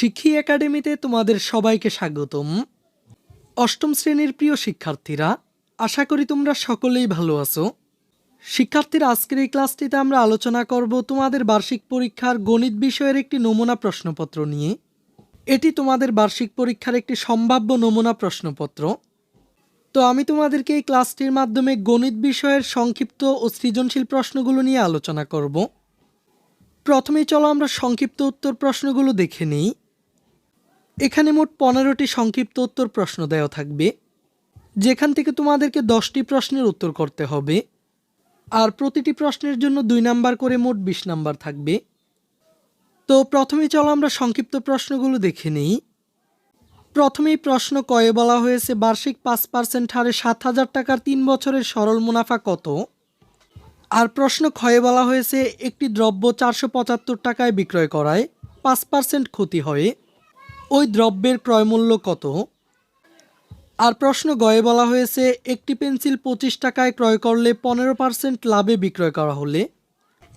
শিক্ষী একাডেমিতে তোমাদের সবাইকে স্বাগতম। অষ্টম শ্রেণির প্রিয় শিক্ষার্থীরা, আশা করি তোমরা সকলেই ভালো আছো। শিক্ষার্থীরা, আজকের এই ক্লাসটিতে আমরা আলোচনা করব তোমাদের বার্ষিক পরীক্ষার গণিত বিষয়ের একটি নমুনা প্রশ্নপত্র নিয়ে। এটি তোমাদের বার্ষিক পরীক্ষার একটি সম্ভাব্য নমুনা প্রশ্নপত্র। তো আমি তোমাদেরকে এই ক্লাসটির মাধ্যমে গণিত বিষয়ের সংক্ষিপ্ত ও সৃজনশীল প্রশ্নগুলো নিয়ে আলোচনা করব। প্রথমেই চলো আমরা সংক্ষিপ্ত উত্তর প্রশ্নগুলো দেখে নিই। এখানে মোট পনেরোটি সংক্ষিপ্ত উত্তর প্রশ্ন দেওয়া থাকবে। যেখান থেকে তোমাদেরকে দশটি প্রশ্নের উত্তর করতে হবে। আর প্রতিটি প্রশ্নের জন্য দুই নাম্বার করে মোট বিশ নাম্বার থাকবে। তো প্রথমেই চলো আমরা সংক্ষিপ্ত প্রশ্নগুলো দেখে নিই। প্রথমেই প্রশ্ন কয়ে বলা হয়েছে, বার্ষিক পাঁচ পার্সেন্ট হারে সাত হাজার টাকার তিন বছরের সরল মুনাফা কত? আর প্রশ্ন ক্ষয়ে বলা হয়েছে, একটি দ্রব্য চারশো পঁচাত্তর টাকায় বিক্রয় করায় পাঁচ পার্সেন্ট ক্ষতি হয়। ওই দ্রব্যের ক্রয়মূল্য কত? আর প্রশ্ন গয়ে বলা হয়েছে, একটি পেন্সিল পঁচিশ টাকায় ক্রয় করলে পনেরো পার্সেন্ট লাভে বিক্রয় করা হলে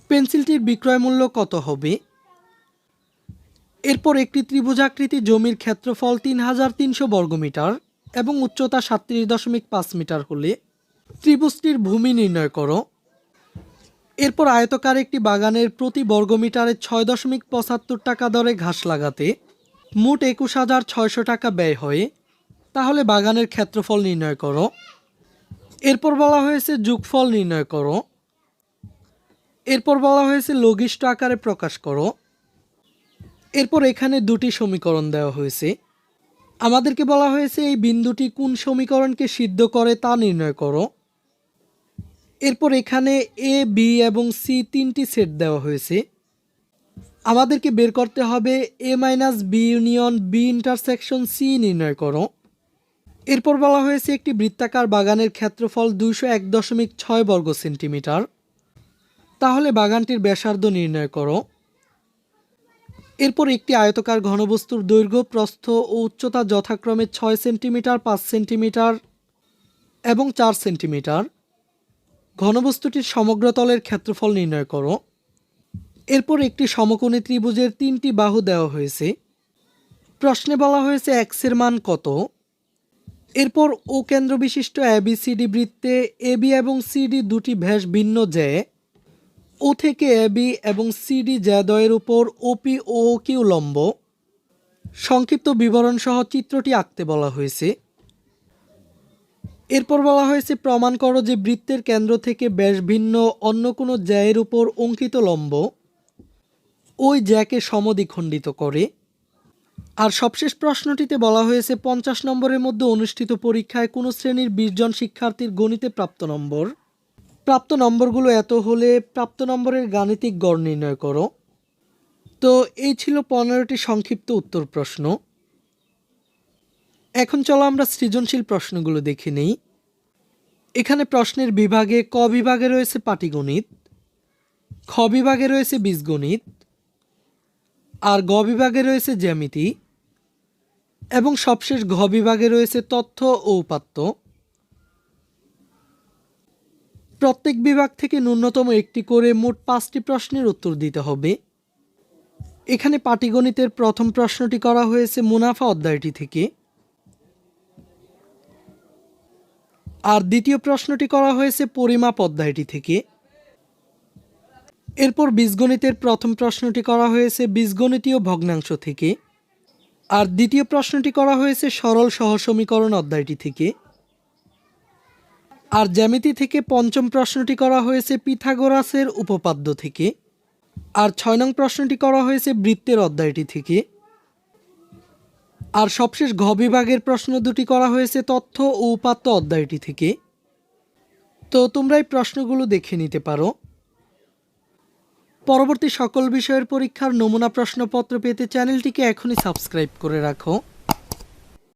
পেন্সিলটির বিক্রয় মূল্য কত হবে? এরপর একটি ত্রিভুজাকৃতি জমির ক্ষেত্রফল তিন হাজার তিনশো বর্গমিটার এবং উচ্চতা সাতত্রিশ দশমিক পাঁচ মিটার হলে ত্রিভুজটির ভূমি নির্ণয় করো। এরপর আয়তকার একটি বাগানের প্রতি বর্গমিটারে ছয় দশমিক পঁচাত্তর টাকা দরে ঘাস লাগাতে মোট একুশ হাজার ছয়শো টাকা ব্যয় হয়। তাহলে বাগানের ক্ষেত্রফল নির্ণয় করো। এরপর বলা হয়েছে যোগফল নির্ণয় করো। এরপর বলা হয়েছে লঘিষ্ঠ আকারে প্রকাশ করো। এরপর এখানে দুটি সমীকরণ দেওয়া হয়েছে। আমাদেরকে বলা হয়েছে এই বিন্দুটি কোন সমীকরণকে সিদ্ধ করে তা নির্ণয় করো। এরপর এখানে এ বি এবং সি তিনটি সেট দেওয়া হয়েছে। আমাদেরকে বের করতে হবে A minus B union B intersection C নির্ণয় করো। এরপর বলা হয়েছে একটি বৃত্তাকার বাগানের ক্ষেত্রফল দুইশো এক দশমিক ছয় বর্গ সেন্টিমিটার। তাহলে বাগানটির ব্যাসার্ধ নির্ণয় করো। এরপর একটি আয়তকার ঘনবস্তুর দৈর্ঘ্য, প্রস্থ ও উচ্চতা যথাক্রমে ছয় সেন্টিমিটার, পাঁচ সেন্টিমিটার এবং চার সেন্টিমিটার। ঘনবস্তুটির সমগ্র তলের ক্ষেত্রফল নির্ণয় করো। এরপর একটি সমকোণী ত্রিভুজের তিনটি বাহু দেওয়া হয়েছে। প্রশ্নে বলা হয়েছে এক্সের মান কত? এরপর ও কেন্দ্র বিশিষ্ট এবিসিডি বৃত্তে এবি এবং সিডি দুটি ভ্যাস ভিন্ন যে ও থেকে এবি এবং সিডি জ্যাদয়ের উপর ওপি ও কিউ লম্ব। সংক্ষিপ্ত বিবরণ সহ চিত্রটি আঁকতে বলা হয়েছে। এরপর বলা হয়েছে প্রমাণ করো যে বৃত্তের কেন্দ্র থেকে ব্যাস ভিন্ন অন্য কোনো জ্যায়ের উপর অঙ্কিত লম্ব। ওই জ্যাকে সমদ্বিখণ্ডিত করে। আর সবশেষ প্রশ্নটিতে বলা হয়েছে, পঞ্চাশ নম্বরের মধ্যে অনুষ্ঠিত পরীক্ষায় কোনো শ্রেণির বিশ জন শিক্ষার্থীর গণিতে প্রাপ্ত নম্বর। প্রাপ্ত নম্বরগুলো এত হলে প্রাপ্ত নম্বরের গাণিতিক গড় নির্ণয় করো। তো এই ছিল পনেরোটি সংক্ষিপ্ত উত্তর প্রশ্ন। এখন চলো আমরা সৃজনশীল প্রশ্নগুলো দেখে নেই। এখানে প্রশ্নের বিভাগে ক বিভাগে রয়েছে পাটিগণিত, খ বিভাগে রয়েছে বীজগণিত আর গ বিভাগে রয়েছে জ্যামিতি এবং সবশেষ ঘ বিভাগে রয়েছে তথ্য ও উপাত্ত। প্রত্যেক বিভাগ থেকে ন্যূনতম একটি করে মোট পাঁচটি প্রশ্নের উত্তর দিতে হবে। এখানে পাটিগণিতের প্রথম প্রশ্নটি করা হয়েছে মুনাফা অধ্যায়টি থেকে। আর দ্বিতীয় প্রশ্নটি করা হয়েছে পরিমাপ অধ্যায়টি থেকে। এরপর বীজগণিতের প্রথম প্রশ্নটি করা হয়েছে বীজগণিতীয় ভগ্নাংশ থেকে। আর দ্বিতীয় প্রশ্নটি করা হয়েছে সরল সহসমীকরণ অধ্যায়টি থেকে। আর জ্যামিতি থেকে পঞ্চম প্রশ্নটি করা হয়েছে পিথাগোরাসের উপপাদ্য থেকে। আর ছয় নং প্রশ্নটি করা হয়েছে বৃত্তের অধ্যায়টি থেকে। আর সবশেষ ঘ বিভাগের প্রশ্ন দুটি করা হয়েছে তথ্য ও উপাত্ত অধ্যায়টি থেকে। তো তোমরা এই প্রশ্নগুলো দেখে নিতে পারো। পরবর্তী সকল বিষয়ের পরীক্ষার নমুনা প্রশ্নপত্র পেতে চ্যানেলটিকে এখনই সাবস্ক্রাইব করে রাখো।